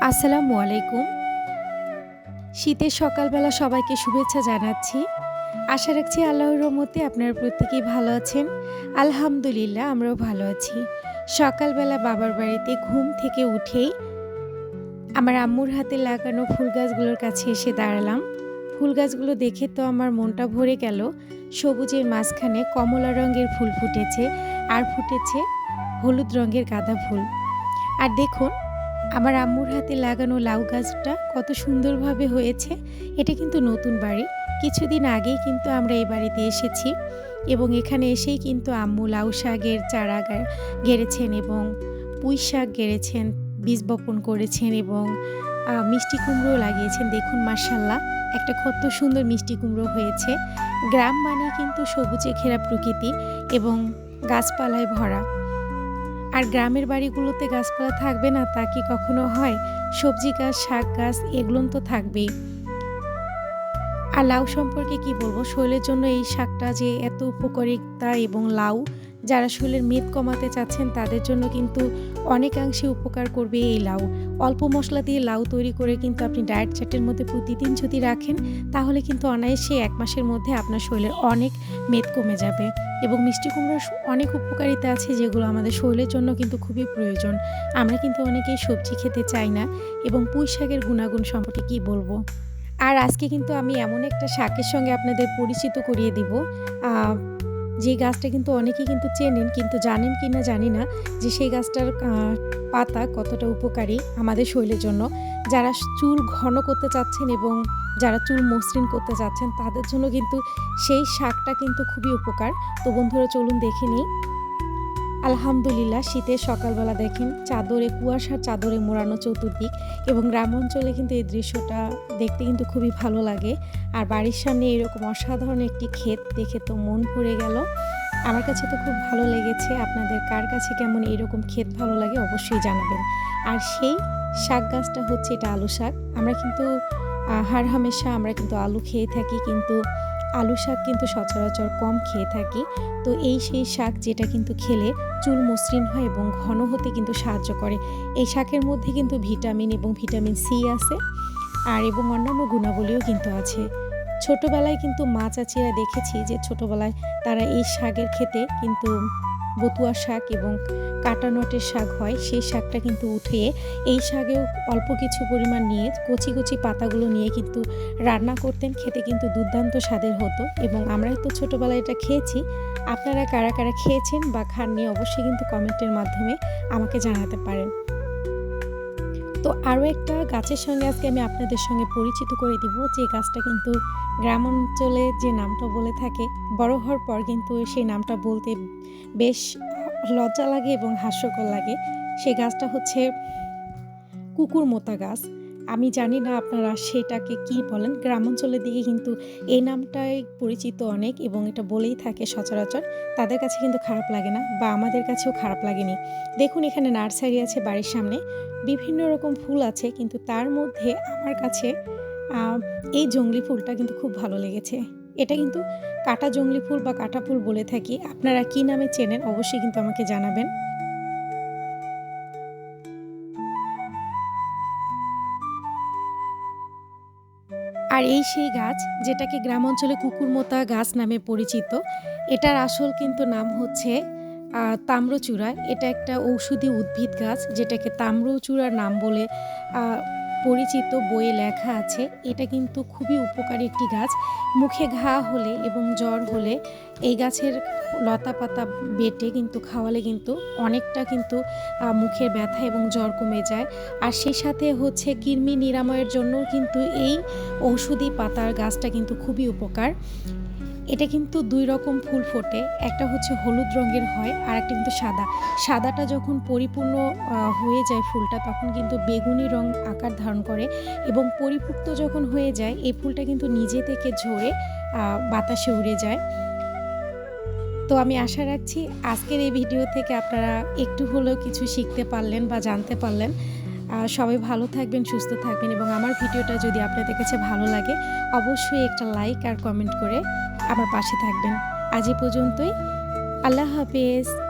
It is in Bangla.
আসসালামু আলাইকুম। শীতের সকালবেলা সবাইকে শুভেচ্ছা জানাচ্ছি। আশা রাখছি আল্লাহর রহমতে আপনারা প্রত্যেকেই ভালো আছেন। আলহামদুলিল্লাহ, আমরাও ভালো আছি। সকালবেলা বাবার বাড়িতে ঘুম থেকে উঠেই আমার আম্মুর হাতে লাগানো ফুল গাছগুলোর কাছে এসে দাঁড়ালাম। ফুল গাছগুলো দেখে তো আমার মনটা ভরে গেল। সবুজের মাঝখানে কমলা রঙের ফুল ফুটেছে, আর ফুটেছে হলুদ রঙের গাঁদা ফুল। আর দেখুন আমার আম্মুর হাতে লাগানো লাউ গাছটা কত সুন্দরভাবে হয়েছে, এটা কিন্তু নতুন বাড়ি। কিছুদিন আগেই কিন্তু আমরা এই বাড়িতে এসেছি এবং এখানে এসেই কিন্তু আম্মু লাউ শাকের চারা গেড়েছেন এবং পুঁই শাক গেড়েছেন, বীজ বপন করেছেন এবং মিষ্টি কুমড়ো লাগিয়েছেন। দেখুন মার্শাল্লাহ একটা কত সুন্দর মিষ্টি কুমড়ো হয়েছে। গ্রাম মানে কিন্তু সবুজে ঘেরা প্রকৃতি এবং গাছপালায় ভরা। আর গ্রামের বাড়িগুলোতে গাছপালা থাকবে না, তা কি কখনো হয়? সবজি গাছ, শাক গাছ, এগুলো তো থাকবেই। আর লাউ সম্পর্কে কি বলব? শরীরের জন্য এই শাকটা যে এত উপকারিতা এবং লাউ যারা শরীরের মেদ কমাতে চাচ্ছেন, তাদের জন্য কিন্তু অনেকাংশে উপকার করবে এই লাউ। অল্প মশলা দিয়ে লাউ তৈরি করে কিন্তু আপনি ডায়েট চার্টের মধ্যে প্রতিদিন যদি রাখেন, তাহলে কিন্তু অনায়াসে এক মাসের মধ্যে আপনার শরীরের অনেক মেদ কমে যাবে। এবং মিষ্টি কুমড়ার অনেক উপকারিতা আছে যেগুলো আমাদের শরীরের জন্য কিন্তু খুবই প্রয়োজন। আমরা কিন্তু অনেকেই সবজি খেতে চাই না এবং পুঁই শাকের গুণাগুণ সম্পর্কে কি বলব? আর আজকে কিন্তু আমি এমন একটা শাকের সঙ্গে আপনাদের পরিচিত করিয়ে দিব। যে গাছটা কিন্তু অনেকেই কিন্তু চেনেন, কিন্তু জানেন কি না জানি না, যে সেই গাছটার পাতা কতটা উপকারী আমাদের শরীরের জন্য। যারা চুল ঘন করতে চাচ্ছেন এবং যারা চুল মসৃণ করতে চাচ্ছেন, তাদের জন্য কিন্তু সেই শাকটা কিন্তু খুবই উপকার। তো বন্ধুরা, চলুন দেখে নিই। আলহামদুলিল্লাহ, শীতের সকালবেলা দেখেন চাদরে, কুয়াশার চাদরে মোড়ানো চতুর্দিক এবং গ্রাম অঞ্চলে কিন্তু এই দৃশ্যটা দেখতে কিন্তু খুবই ভালো লাগে। আর বাড়ির সামনে এরকম অসাধারণ একটি ক্ষেত দেখে তো মন ভরে গেল। আমার কাছে তো খুব ভালো লেগেছে, আপনাদের কার কাছে কেমন এরকম ক্ষেত ভালো লাগে অবশ্যই জানাবেন। আর সেই শাক গাছটা হচ্ছে এটা আলু শাক। আমরা কিন্তু হার হামেশা আমরা কিন্তু আলু খেয়ে থাকি, কিন্তু আলু শাক কিন্তু সচরাচর কম খেয়ে থাকি। তো এই সেই শাক যেটা কিন্তু খেলে চুল মসৃণ হয় এবং ঘন হতে কিন্তু সাহায্য করে। এই শাকের মধ্যে কিন্তু ভিটামিন এবং ভিটামিন সি আছে আর এবং অন্যান্য গুণাবলীও কিন্তু আছে। ছোটোবেলায় কিন্তু মা চাচিরা দেখেছি যে ছোটোবেলায় তারা এই শাকের খেতে কিন্তু বতুয়া শাক এবং কাটা নটের শাক হয়, সেই শাকটা কিন্তু উঠিয়ে এই শাকেও অল্প কিছু পরিমাণ নিয়ে কচি কচি পাতাগুলো নিয়ে কিন্তু রান্না করতেন, খেতে কিন্তু দুর্দান্ত স্বাদের হতো এবং আমরা তো ছোটবেলায় এটা খেয়েছি। আপনারা কারা কারা খেয়েছেন বা খাননি অবশ্যই কিন্তু কমেন্টের মাধ্যমে আমাকে জানাতে পারেন। তো আরও একটা গাছের সঙ্গে আজকে আমি আপনাদের সঙ্গে পরিচিত করে দিব, যে গাছটা কিন্তু গ্রাম অঞ্চলে যে নামটা বলে থাকে, বড় হওয়ার পর কিন্তু সেই নামটা বলতে বেশ লজ্জা লাগে এবং হাস্যকর লাগে। সেই গাছটা হচ্ছে কুকুর মোতা গাছ। আমি জানি না আপনারা সেটাকে কি বলেন। গ্রাম অঞ্চলের দিকে কিন্তু এই নামটাই পরিচিত অনেক এবং এটা বলেই থাকে সচরাচর। তাদের কাছে কিন্তু খারাপ লাগে না বা আমাদের কাছেও খারাপ লাগেনি। দেখুন, এখানে নার্সারি আছে বাড়ির সামনে। বিভিন্ন রকম ফুল আছে, কিন্তু তার মধ্যে আমার কাছে এই জংলি ফুলটা কিন্তু খুব ভালো লেগেছে। এটা কিন্তু কাটা জংলি ফুল বা কাটা ফুল বলে থাকি। আপনারা কি নামে চেনেন অবশ্যই কিন্তু আমাকে জানাবেন। আর এই সেই গাছ, যেটাকে গ্রাম অঞ্চলে কুকুরমোতা গাছ নামে পরিচিত, এটার আসল কিন্তু নাম হচ্ছে তাম্রচূড়া। এটা একটা ঔষধি উদ্ভিদ গাছ, যেটাকে তাম্রচূড়ার নাম বলে পরিচিত বইয়ে লেখা আছে, এটা কিন্তু খুবই উপকারী একটি গাছ। মুখে ঘা হলে এবং জ্বর হলে এই গাছের লতা পাতা বেটে কিন্তু খাওয়ালে কিন্তু অনেকটা কিন্তু মুখের ব্যথা এবং জ্বর কমে যায়। আর সেই সাথে হচ্ছে কৃমি নিরাময়ের জন্য কিন্তু এই ঔষধি পাতার গাছটা কিন্তু খুবই উপকার। এটা কিন্তু দুই রকম ফুল ফোটে। একটা হচ্ছে হলুদ রঙের হয় আর একটা কিন্তু সাদা। সাদাটা যখন পরিপূর্ণ হয়ে যায় ফুলটা, তখন কিন্তু বেগুনি রং আকার ধারণ করে এবং পরিপুক্ত যখন হয়ে যায়, এই ফুলটা কিন্তু নিজে থেকে ঝরে বাতাসে উড়ে যায়। তো আমি আশা রাখছি আজকের এই ভিডিও থেকে আপনারা একটু হলেও কিছু শিখতে পারলেন বা জানতে পারলেন। সবাই ভালো থাকবেন, সুস্থ থাকবেন এবং আমার ভিডিওটা যদি আপনাদের কাছে ভালো লাগে, অবশ্যই একটা লাইক আর কমেন্ট করে আমার পাশে থাকবেন। আজ এ পর্যন্তই। আল্লাহ হাফেজ।